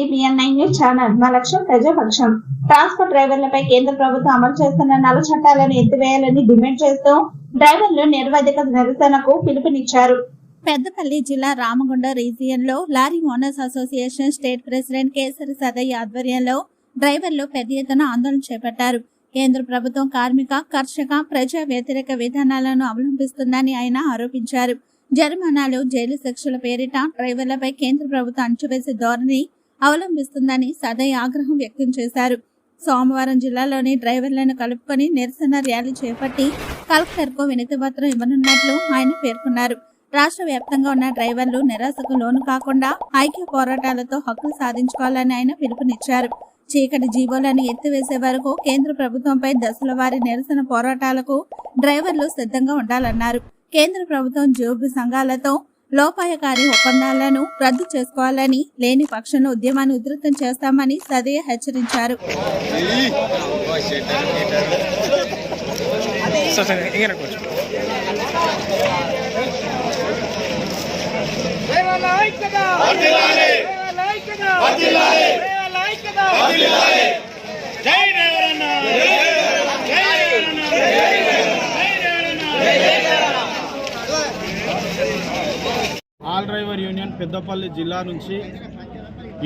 Channel. మా లక్ష్యం ప్రజాపక్షం. Transport డ్రైవర్లపై కేంద్ర ప్రభుత్వం అమలు చేస్తున్న నల్ల చట్టాలను ఎత్తివేయాలని డిమాండ్ చేస్తూ డ్రైవర్లు నిర్వధిక నిరసనకు పిలుపునిచ్చారు. పెద్దపల్లి జిల్లా Ramagunda రీజియన్లో lorry owners association state president Kesari Sadaiah ఆధ్వర్యంలో డ్రైవర్లు పెద్ద ఎత్తున ఆందోళన చేపట్టారు. కేంద్ర ప్రభుత్వం కార్మిక కర్షక ప్రజా వ్యతిరేక విధానాలను అవలంబిస్తుందని ఆయన ఆరోపించారు. జరిమానాలు జైలు శిక్షల పేరిట డ్రైవర్లపై కేంద్ర ప్రభుత్వం అణచివేసే ధోరణి అవలంబిస్తుందని సదై ఆగ్రహం వ్యక్తం చేశారు. సోమవారం జిల్లాలోని డ్రైవర్లను కలుపుకొని నిరసన ర్యాలీ చేపట్టి కలెక్టర్కు వినతి పత్రం ఇవ్వనున్నట్లు ఆయన పేర్కొన్నారు. రాష్ట్ర వ్యాప్తంగా ఉన్న డ్రైవర్లు నిరాశకు లోను కాకుండా ఐక్య పోరాటాలతో హక్కులు సాధించుకోవాలని ఆయన పిలుపునిచ్చారు. చీకటి జీవోలను ఎత్తివేసే వరకు కేంద్ర ప్రభుత్వంపై దశల వారి నిరసన పోరాటాలకు డ్రైవర్లు సిద్ధంగా ఉండాలన్నారు. కేంద్ర ప్రభుత్వం జోబు సంఘాలతో లోపాయకారి ఒప్పందాలను రద్దు చేసుకోవాలని లేని పక్షంలో ఉద్యమాన్ని ఉధృతం చేస్తామని సదయ హెచ్చరించారు కూర్చో జై రేవరన్న జై రేవరన్న జై రేవరన్న డ్రైవర్ యూనియన్ పెద్దపల్లి జిల్లా నుంచి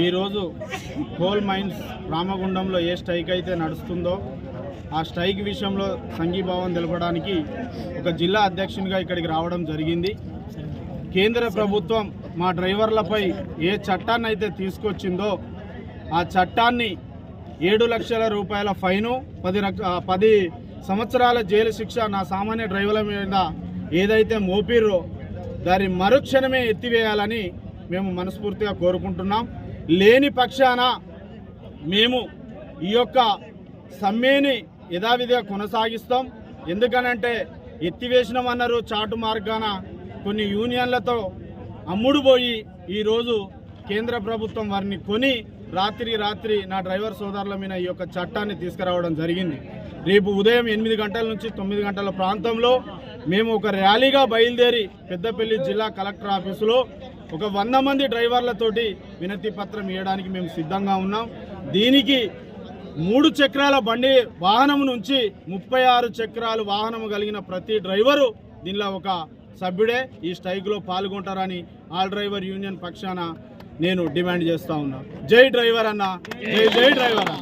ఈరోజు కోల్ మైన్స్ రామగుండంలో ఏ స్ట్రైక్ అయితే నడుస్తుందో ఆ స్ట్రైక్ విషయంలో సంఘీభావం తెలపడానికి ఒక జిల్లా అధ్యక్షునిగా ఇక్కడికి రావడం జరిగింది. కేంద్ర ప్రభుత్వం మా డ్రైవర్లపై ఏ చట్టాన్ని అయితే తీసుకొచ్చిందో ఆ చట్టాన్ని ఏడు లక్షల రూపాయల ఫైను పది పది సంవత్సరాల జైలు శిక్ష నా సామాన్య డ్రైవర్ల మీద ఏదైతే మోపిర్రో దాని మరుక్షణమే ఎత్తివేయాలని మేము మనస్ఫూర్తిగా కోరుకుంటున్నాం. లేని పక్షాన మేము ఈ యొక్క సమ్మెని యథావిధిగా కొనసాగిస్తాం. ఎందుకనంటే ఎత్తివేసినామన్నారు చాటు మార్గాన కొన్ని యూనియన్లతో అమ్ముడుపోయి ఈరోజు కేంద్ర ప్రభుత్వం వారిని కొని రాత్రి రాత్రి నా డ్రైవర్ సోదరుల మీద ఈ యొక్క చట్టాన్ని తీసుకురావడం జరిగింది. రేపు ఉదయం ఎనిమిది గంటల నుంచి తొమ్మిది గంటల ప్రాంతంలో మేము ఒక ర్యాలీగా బయలుదేరి పెద్దపల్లి జిల్లా కలెక్టర్ ఆఫీసులో ఒక వంద మంది డ్రైవర్లతోటి వినతి పత్రం ఇవ్వడానికి మేము సిద్ధంగా ఉన్నాం. దీనికి మూడు చక్రాల బండి వాహనం నుంచి ముప్పై ఆరు చక్రాలు వాహనం కలిగిన ప్రతి డ్రైవరు దీనిలో ఒక సభ్యుడే. ఈ స్ట్రైక్లో పాల్గొంటారని ఆల్ డ్రైవర్ యూనియన్ పక్షాన నేను డిమాండ్ చేస్తా ఉన్నా. జై డ్రైవర్ అన్న. జై జై డ్రైవర్ అన్న.